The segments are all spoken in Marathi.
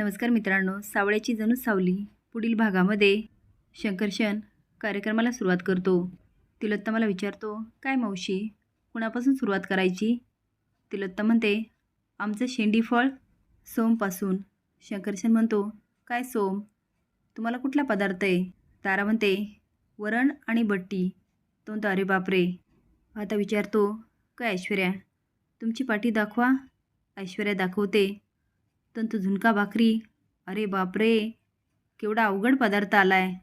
नमस्कार मित्रांनो सावळ्याची जणू सावली पुढील भागामध्ये शंकरशन कार्यक्रमाला सुरुवात करतो. तिलोत्तमाला विचारतो काय मावशी कुणापासून सुरुवात करायची? तिलोत्तम म्हणते आमचं शेंडी फळ सोमपासून. शंकरशन म्हणतो काय सोम? तुम्हाला कुठला पदार्थ आहे? तारा म्हणते वरण आणि बट्टी. तो म्हणतो अरे बापरे. आता विचारतो काय ऐश्वर्या तुमची पाठी दाखवा. ऐश्वर्या दाखवते तंतू झुणका भाकरी. अरे बापरे केवढा अवघड पदार्थ आला आहे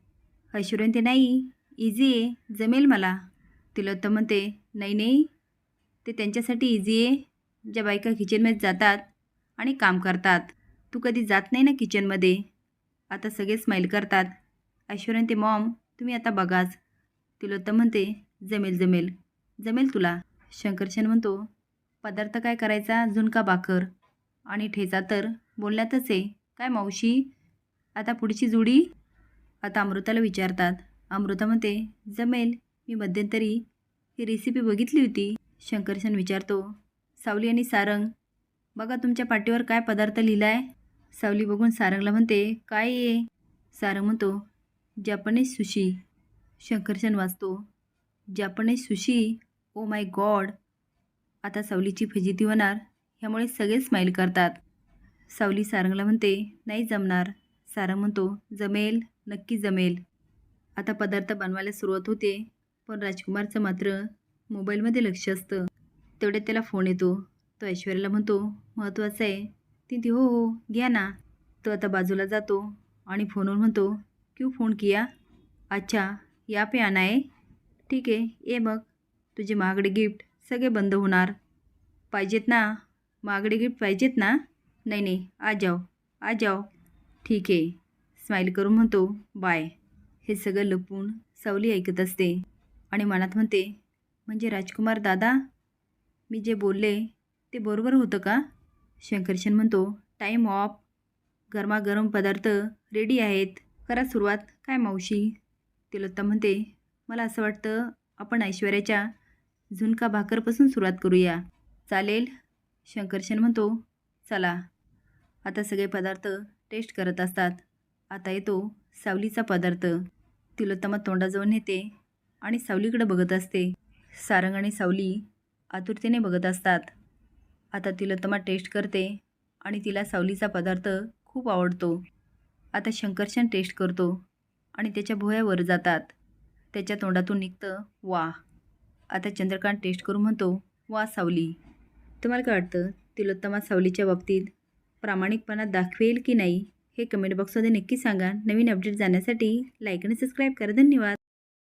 ऐश्वर्याने ते नाही इझी आहे जमेल मला. तिलोत्तम म्हणते नाही नाही ते त्यांच्यासाठी इझी आहे. ज्या बायका किचनमध्ये जातात आणि काम करतात तू कधी जात नाही ना किचनमध्ये आता सगळे स्माईल करतात. ऐश्वर्याने ते मॉम तुम्ही आता बघाच. तिलोत्तम म्हणते जमेल जमेल जमेल तुला. शंकरशन म्हणतो पदार्थ काय करायचा? झुणका भाकर. आणि ठेचा तर बोलण्यातच आहे. काय मावशी? आता पुढची जुडी? आता अमृताला विचारतात. अमृता म्हणते जमेल. मी मध्यंतरी ही रेसिपी बघितली होती. शंकरशन विचारतो सावली आणि सारंग बघा तुमच्या पाठीवर काय पदार्थ लिहिला आहे सावली बघून सारंगला म्हणते काय आहे? सारंग म्हणतो जॅपनीज सुशी. शंकरशन वाचतो Japanese sushi? Oh my God आता सावलीची फजिती होणार. ह्यामुळे सगळे स्माईल करतात. सावली सारंगला म्हणते नाही जमणार. सारंग म्हणतो जमेल नक्की जमेल. आता पदार्थ बनवायला सुरुवात होते पण राजकुमारचं मात्र मोबाईलमध्ये लक्ष असतं. तेवढ्यात त्याला फोन येतो. तो ऐश्वर्याला म्हणतो महत्त्वाचं आहे. ती ती हो हो घ्या ना. तो आता बाजूला जातो आणि फोनवर म्हणतो क्यू फोन किया? अच्छा या पे आना आहे ठीक आहे ये मग. तुझे महागडे गिफ्ट सगळे बंद होणार. पाहिजेत ना. मागडे गिफ्ट पाहिजेत ना? नाही नाही. आ जाओ आ जाओ. ठीक आहे. स्माईल करून म्हणतो बाय. हे सगळं लपून सावली ऐकत असते. आणि मनात म्हणते म्हणजे राजकुमार दादा मी जे बोलले ते बरोबर होतं का? शंकरशन म्हणतो टाईम ऑफ गरमागरम पदार्थ रेडी आहेत. करा सुरुवात. काय मावशी? तिलोत्ता म्हणते मला असं वाटतं आपण ऐश्वर्याच्या झुणका भाकरपासून सुरुवात करूया. चालेल? शंकरशन म्हणतो चला आता सगळे पदार्थ टेस्ट करत असतात. आता येतो सावलीचा पदार्थ. तिलोत्तमा तोंडाजवळ नेते आणि सावलीकडे बघत असते. सारंग आणि सावली आतुरतेने बघत असतात. आता तिलोत्तमा टेस्ट करते आणि तिला सावलीचा पदार्थ खूप आवडतो. आता शंकरशन टेस्ट करतो आणि त्याच्या भोयावर जातात. त्याच्या तोंडातून निघतं वा. आता चंद्रकांत टेस्ट करून म्हणतो वा सावली तुम्हाला काय वाटतं? तिलोत्तमा सावलीच्या बाबतीत प्रामाणिकपणा दाखवेल की नाही? हे कमेंट बॉक्समध्ये नक्की सांगा. नवीन अपडेट जाण्यासाठी लाईक आणि सबस्क्राईब करा. धन्यवाद.